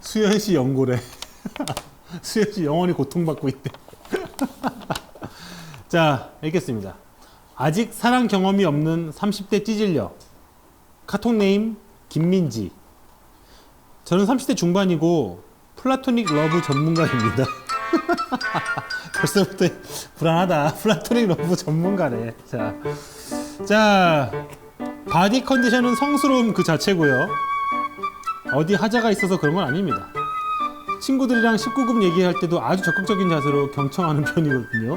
수현 씨 연고래. 수현 씨 영원히 고통받고 있대. 자, 읽겠습니다. 아직 사랑 경험이 없는 30대 찌질녀. 카톡 네임 김민지. 저는 30대 중반이고 플라토닉 러브 전문가입니다. 벌써부터 불안하다. 플라토닉 러브 전문가네. 자, 자, 바디 컨디션은 성스러움 그 자체고요. 어디 하자가 있어서 그런 건 아닙니다. 친구들이랑 19금 얘기할 때도 아주 적극적인 자세로 경청하는 편이거든요.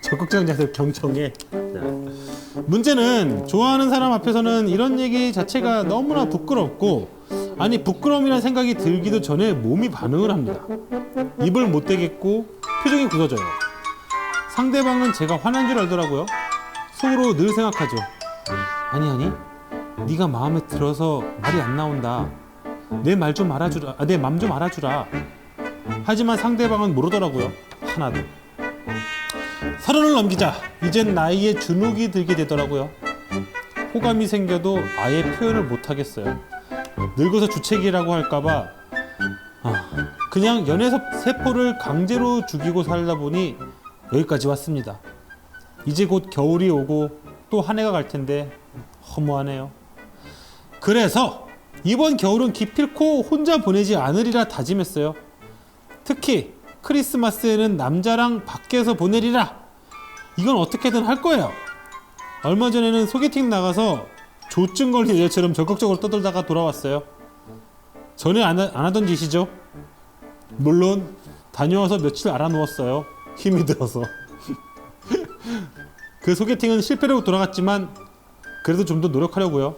적극적인 자세로 경청해. 자, 문제는 좋아하는 사람 앞에서는 이런 얘기 자체가 너무나 부끄럽고 아니 부끄러움이라는 생각이 들기도 전에 몸이 반응을 합니다. 입을 못 대겠고 표정이 굳어져요. 상대방은 제가 화난 줄 알더라고요. 속으로 늘 생각하죠. 아니 아니, 네가 마음에 들어서 말이 안 나온다. 내 말 좀 알아주라. 아, 내맘 좀 알아주라. 하지만 상대방은 모르더라고요. 하나도. 서른을 넘기자 이젠 나이에 주눅이 들게 되더라고요. 호감이 생겨도 아예 표현을 못 하겠어요. 늙어서 주책이라고 할까봐 아, 그냥 연애 세포를 강제로 죽이고 살다 보니 여기까지 왔습니다. 이제 곧 겨울이 오고 또 한 해가 갈 텐데 허무하네요. 그래서 이번 겨울은 기필코 혼자 보내지 않으리라 다짐했어요. 특히 크리스마스에는 남자랑 밖에서 보내리라. 이건 어떻게든 할 거예요. 얼마 전에는 소개팅 나가서 조증 걸린 여자처럼 적극적으로 떠들다가 돌아왔어요. 전에 안, 하, 안 하던 짓이죠. 물론 다녀와서 며칠 알아누웠어요. 힘이 들어서. 그 소개팅은 실패로 돌아갔지만 그래도 좀 더 노력하려고요.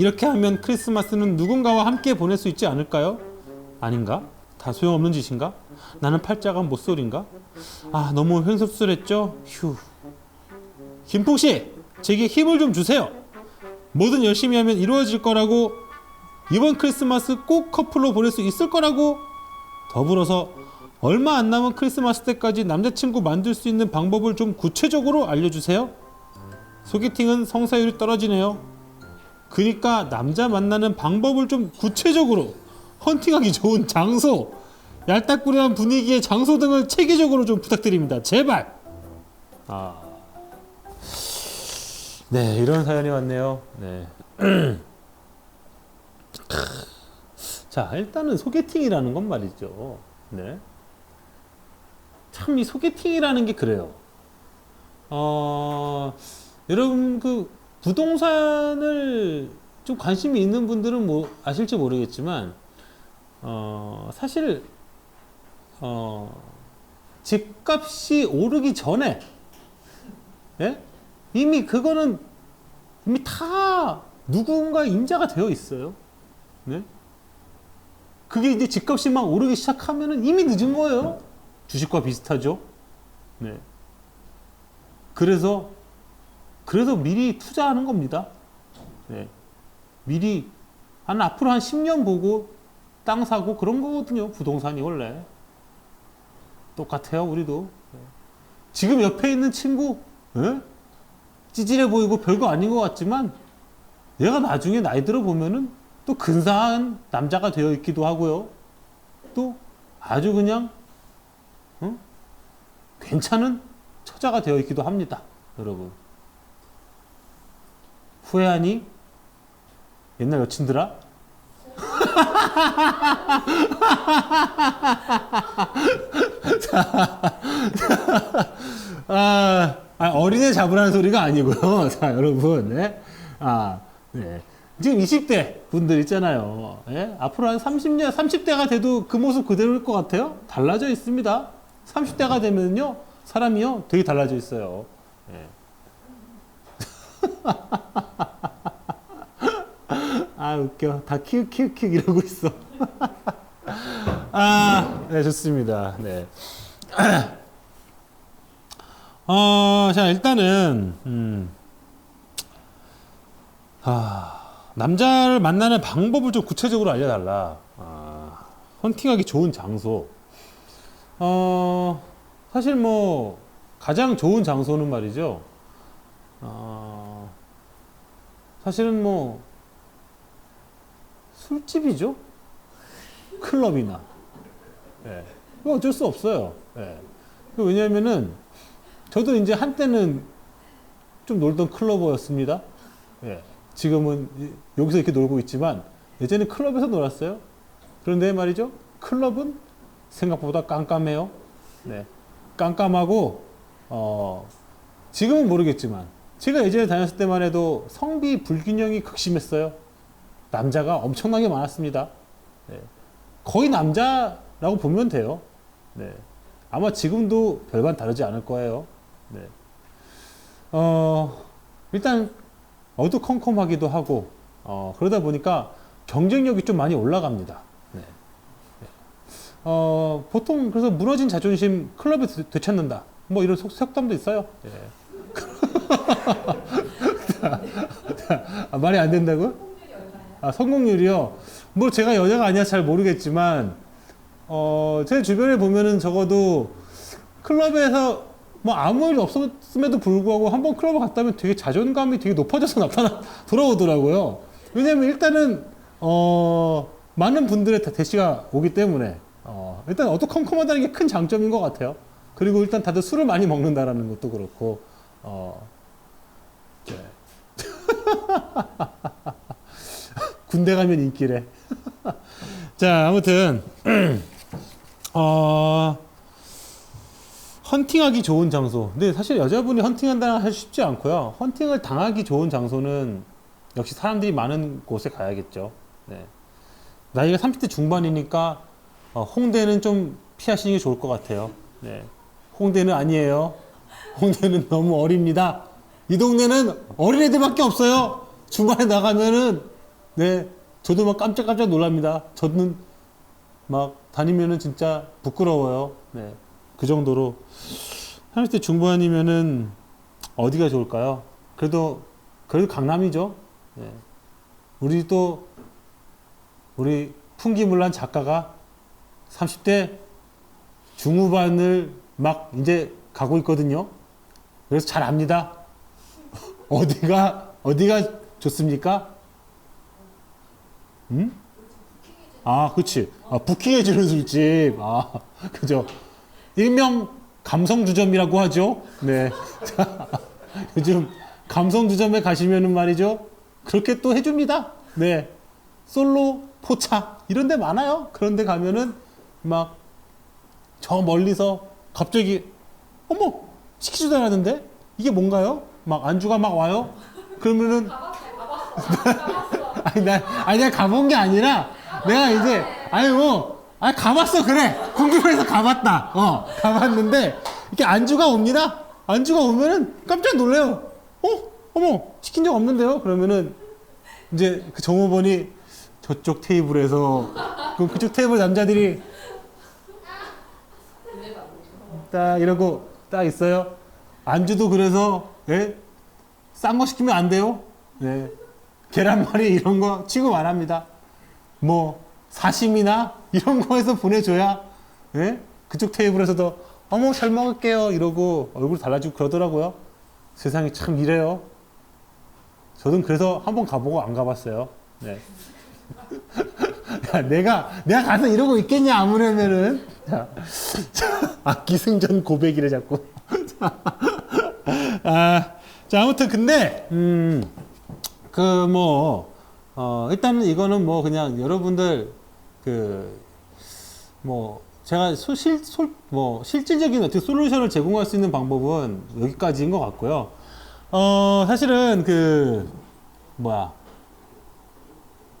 이렇게 하면 크리스마스는 누군가와 함께 보낼 수 있지 않을까요? 아닌가? 다 소용없는 짓인가? 나는 팔자가 못소리인가? 아 너무 횡설수설했죠? 휴. 김풍 씨, 제게 힘을 좀 주세요. 뭐든 열심히 하면 이루어질 거라고 이번 크리스마스 꼭 커플로 보낼 수 있을 거라고 더불어서 얼마 안 남은 크리스마스 때까지 남자친구 만들 수 있는 방법을 좀 구체적으로 알려주세요. 소개팅은 성사율이 떨어지네요. 그니까 남자 만나는 방법을 좀 구체적으로 헌팅하기 좋은 장소, 얄딱구리한 분위기의 장소 등을 체계적으로 좀 부탁드립니다. 제발. 아, 네 이런 사연이 왔네요. 네. 자 일단은 소개팅이라는 건 말이죠. 네. 참 이 소개팅이라는 게 그래요. 어, 여러분 그 부동산을 좀 관심이 있는 분들은 뭐 아실지 모르겠지만 어, 사실 어, 집값이 오르기 전에 예? 이미 그거는 이미 다 누군가 임자가 되어 있어요. 네? 그게 이제 집값이 막 오르기 시작하면은 이미 늦은 거예요. 주식과 비슷하죠. 네. 그래서 그래서 미리 투자하는 겁니다. 네. 미리 한 앞으로 한 10년 보고 땅 사고 그런 거거든요. 부동산이 원래 똑같아요. 우리도 네. 지금 옆에 있는 친구 예? 찌질해 보이고 별거 아닌 것 같지만 얘가 나중에 나이 들어 보면은 또 근사한 남자가 되어 있기도 하고요. 또 아주 그냥 어? 괜찮은 처자가 되어 있기도 합니다. 여러분. 후회하니? 옛날 여친들아? 아, 아, 어린애 잡으라는 소리가 아니고요. 자, 여러분. 네. 아, 네. 지금 20대 분들 있잖아요. 예? 앞으로 한 30년, 30대가 돼도 그 모습 그대로일 것 같아요? 달라져 있습니다. 30대가 되면요, 사람이요, 되게 달라져 있어요. 예. 아, 웃겨. 다 키읔 키읔 키읔 이러고 있어. 아, 네, 좋습니다. 네. 어, 자, 일단은, 음, 아, 남자를 만나는 방법을 좀 구체적으로 알려달라. 아, 헌팅하기 좋은 장소. 어, 사실 뭐, 가장 좋은 장소는 말이죠. 어, 사실은 뭐, 술집이죠. 클럽이나. 예. 그거 어쩔 수 없어요. 예. 그 왜냐면은 저도 이제 한때는 좀 놀던 클러버였습니다. 예. 지금은 이- 여기서 이렇게 놀고 있지만 예전에 클럽에서 놀았어요. 그런데 말이죠. 클럽은 생각보다 깜깜해요. 네. 깜깜하고 어 지금은 모르겠지만 제가 예전에 다녔을 때만 해도 성비 불균형이 극심했어요. 남자가 엄청나게 많았습니다. 네. 거의 남자라고 보면 돼요. 네. 아마 지금도 별반 다르지 않을 거예요. 네. 어, 일단 어두컴컴하기도 하고 어, 그러다 보니까 경쟁력이 좀 많이 올라갑니다. 네. 네. 어, 보통 그래서 무너진 자존심 클럽에 되- 되찾는다. 뭐 이런 속, 속담도 있어요. 예. 아, 말이 안 된다고요? 아, 성공률이요? 뭐 제가 여자가 아니라 잘 모르겠지만, 어, 제 주변에 보면은 적어도 클럽에서 뭐 아무 일 없었음에도 불구하고 한번 클럽에 갔다 면 되게 자존감이 되게 높아져서 나타나, 돌아오더라고요. 왜냐면 일단은, 어, 많은 분들의 다 대시가 오기 때문에, 어, 일단 어두컴컴하다는 게 큰 장점인 것 같아요. 그리고 일단 다들 술을 많이 먹는다라는 것도 그렇고, 어, 네. 군대 가면 인기래. 자, 아무튼 어, 헌팅하기 좋은 장소. 근데 사실 여자분이 헌팅한다는 할 쉽지 않고요. 헌팅을 당하기 좋은 장소는 역시 사람들이 많은 곳에 가야겠죠. 네. 나이가 30대 중반이니까 어, 홍대는 좀 피하시는 게 좋을 것 같아요. 네. 홍대는 아니에요. 홍대는 너무 어립니다. 이 동네는 어린애들밖에 없어요. 주말에 나가면은 네 저도 막 깜짝깜짝 놀랍니다. 저는 막 다니면은 진짜 부끄러워요. 네. 그 정도로 30대 중반이면은 어디가 좋을까요? 그래도 그래도 강남이죠. 네. 우리 또 우리 풍기물란 작가가 30대 중후반을 막 이제 가고 있거든요. 그래서 잘 압니다. 어디가 어디가 좋습니까? 음? 아, 그치. 아, 부킹해주는 술집. 아, 그죠. 일명 감성주점이라고 하죠. 네. 자, 요즘 감성주점에 가시면은 말이죠. 그렇게 또 해줍니다. 네. 솔로, 포차, 이런 데 많아요. 그런 데 가면은 막 저 멀리서 갑자기, 어머! 시키지도 않았는데? 이게 뭔가요? 막 안주가 막 와요? 그러면은 아니 나 아니 내가 가본 게 아니라 내가 이제 아니 뭐 아니 가봤어 그래. 궁금해서 가봤다. 어 가봤는데 이렇게 안주가 옵니다. 안주가 오면은 깜짝 놀래요. 어? 어머 시킨 적 없는데요? 그러면은 이제 그 정호번이 저쪽 테이블에서 그 그쪽 테이블 남자들이 딱 이러고 딱 있어요. 안주도 그래서 예? 싼 거 시키면 안 돼요 네. 계란말이 이런 거 취급 안 합니다. 뭐 사심이나 이런 거에서 보내줘야 예? 그쪽 테이블에서도 어머 잘 먹을게요 이러고 얼굴 달라지고 그러더라고요. 세상이 참 이래요. 저는 그래서 한번 가보고 안 가봤어요. 네. 야, 내가 내가 가서 이러고 있겠냐 아무래면은 자, 자, 아 기승전 고백이래 자꾸. 아, 자 아무튼 근데 음. 그 뭐 어, 일단은 이거는 뭐 그냥 여러분들 그 뭐 제가 소실 솔 뭐 실질적인 어떻게 솔루션을 제공할 수 있는 방법은 여기까지인 것 같고요. 어 사실은 그 뭐야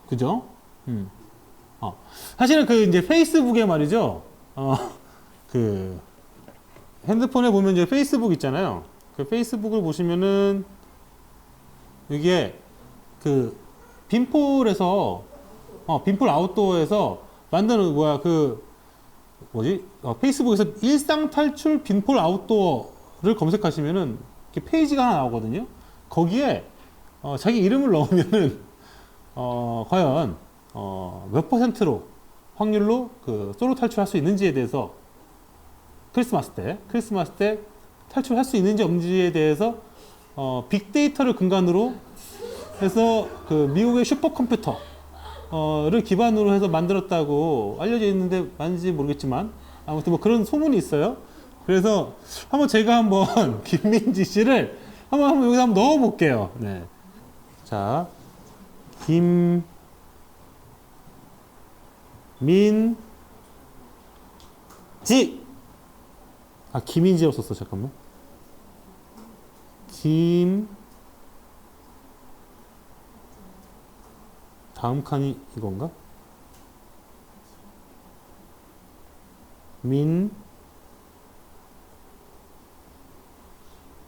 그죠? 음. 어 사실은 그 이제 페이스북에 말이죠. 어 그 핸드폰에 보면 이제 페이스북 있잖아요. 그 페이스북을 보시면은 이게 그 빈폴에서 어 빈폴 아웃도어에서 만드는 뭐야 그 뭐지 어, 페이스북에서 일상 탈출 빈폴 아웃도어를 검색하시면은 이렇게 페이지가 하나 나오거든요. 거기에 어, 자기 이름을 넣으면은 어, 과연 어, 몇 퍼센트로 확률로 그 솔로 탈출할 수 있는지에 대해서 크리스마스 때 크리스마스 때 탈출할 수 있는지 없는지에 대해서 어, 빅데이터를 근간으로 해서 그 미국의 슈퍼컴퓨터 어를 기반으로 해서 만들었다고 알려져 있는데 맞는지 모르겠지만 아무튼 뭐 그런 소문이 있어요. 그래서 한번 제가 한번 김민지 씨를 한번, 한번 여기서 한번 넣어 볼게요. 네. 자, 김, 민, 지. 아, 김인지라고 썼어. 잠깐만. 김. 다음 칸이 이건가? 민.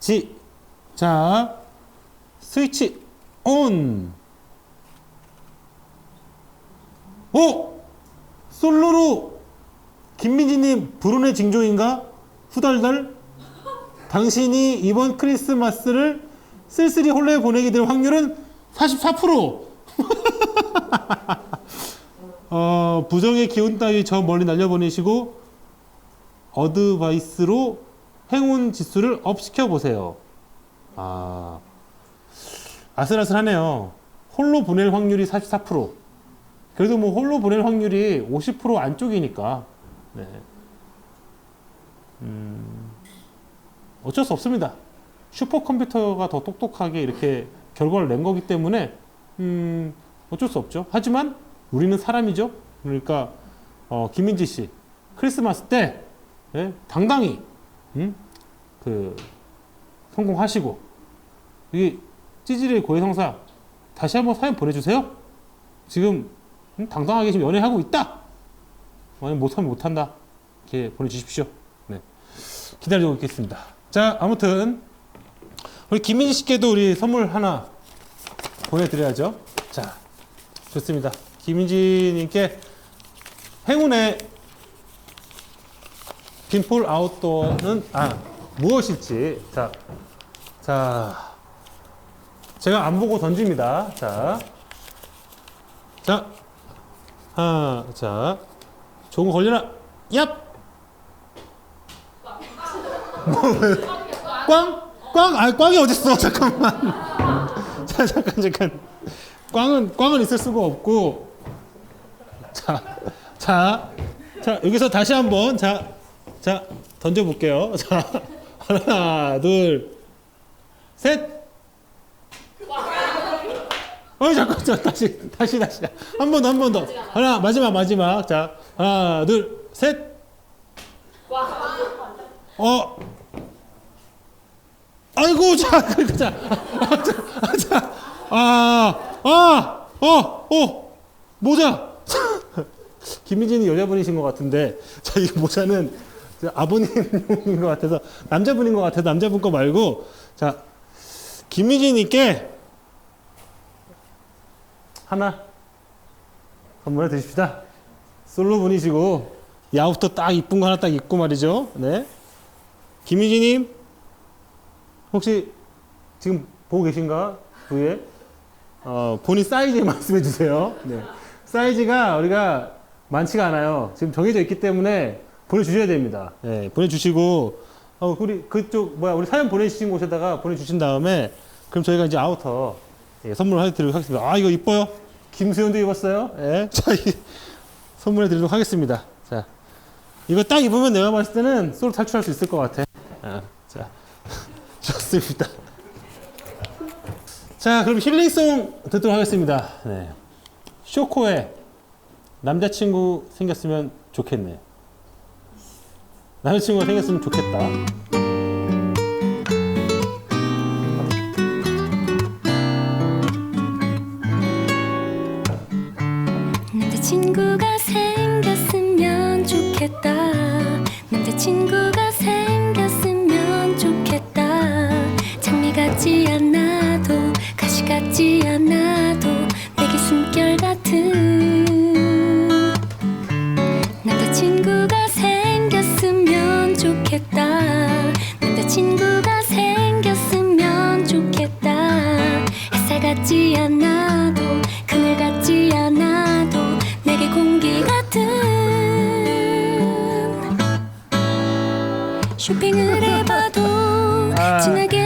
지. 자, 스위치 온. 오! 솔로로 김민지님 불운의 징조인가? 후덜덜? 당신이 이번 크리스마스를 쓸쓸히 홀레 보내게 될 확률은 44%! 어, 부정의 기운 따위 저 멀리 날려보내시고 어드바이스로 행운 지수를 업 시켜 보세요. 아, 아슬아슬하네요. 홀로 보낼 확률이 44%. 그래도 뭐 홀로 보낼 확률이 50% 안쪽이니까. 네. 음, 어쩔 수 없습니다. 슈퍼컴퓨터가 더 똑똑하게 이렇게 결과를 낸 거기 때문에 음, 어쩔 수 없죠. 하지만 우리는 사람이죠. 그러니까 어, 김민지 씨 크리스마스 때 예, 당당히 음? 그 성공하시고 이 찌질의 고해성사 다시 한번 사연 보내주세요. 지금 음, 당당하게 지금 연애하고 있다. 만약 못하면 못한다. 이렇게 보내주십시오. 네. 기다리고 있겠습니다. 자, 아무튼 우리 김민지 씨께도 우리 선물 하나 보내드려야죠. 자, 좋습니다. 김민지님께 행운의 빈폴 아웃도어는 아 무엇일지 자, 자 제가 안 보고 던집니다. 자, 자, 하나, 자, 좋은 거 걸려라. 얍. 꽝? 꽝? 아, 꽝이 어딨어? 잠깐만. 자, 잠깐, 잠깐. 꽝은, 꽝은 있을 수가 없고. 자, 자, 자, 여기서 다시 한 번, 자, 자, 던져 볼게요. 자, 하나, 둘, 셋. 어이, 잠깐, 자, 다시, 다시, 다시. 한 번 더, 한 번 더. 하나, 마지막, 마지막. 자, 하나, 둘, 셋. 어. 아이고, 자, 그, 자, 아, 자, 아, 자, 아, 아, 어, 어, 모자. 김미진이 여자분이신 것 같은데, 자, 이 모자는 아버님인 것 같아서, 남자분인 것 같아서 남자분 거 말고, 자, 김미진님께 하나 선물해 드립시다. 솔로 분이시고, 야부터 딱 이쁜 거 하나 딱 입고 말이죠. 네. 김미진님, 혹시 지금 보고 계신가? 뒤에? 어, 본인 사이즈 말씀해 주세요. 네. 사이즈가 우리가 많지가 않아요. 지금 정해져 있기 때문에 보내주셔야 됩니다. 네, 보내주시고, 어, 우리 그쪽, 뭐야, 우리 사연 보내주신 곳에다가 보내주신 다음에, 그럼 저희가 이제 아우터 예, 선물을 해드리도록 하겠습니다. 아, 이거 이뻐요? 김수현도 입었어요? 예. 자, 이, 선물해 드리도록 하겠습니다. 자, 이거 딱 입으면 내가 봤을 때는 솔로 탈출할 수 있을 것 같아. 아, 자, 좋습니다. 자, 그럼 힐링송 듣도록 하겠습니다. 네. 쇼코의 남자친구 생겼으면 좋겠네. 남자친구가 생겼으면 좋겠다. 남자친구가 생겼으면 좋겠다 남자친구가 생 같지 않아도 가시 같지 않아도 내게 숨결 같은 남자친구가 생겼으면 좋겠다 남자친구가 생겼으면 좋겠다 햇살 같지 않아도 그늘 같지 않아도 내게 공기 같은 쇼핑을 해봐도 아. 진하게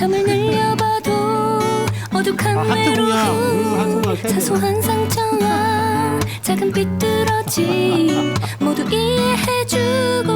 잠을 늘려봐도 오죽한 아. 외로움 사소한 상처와 작은 삐뚤어짐 모두 이해해주고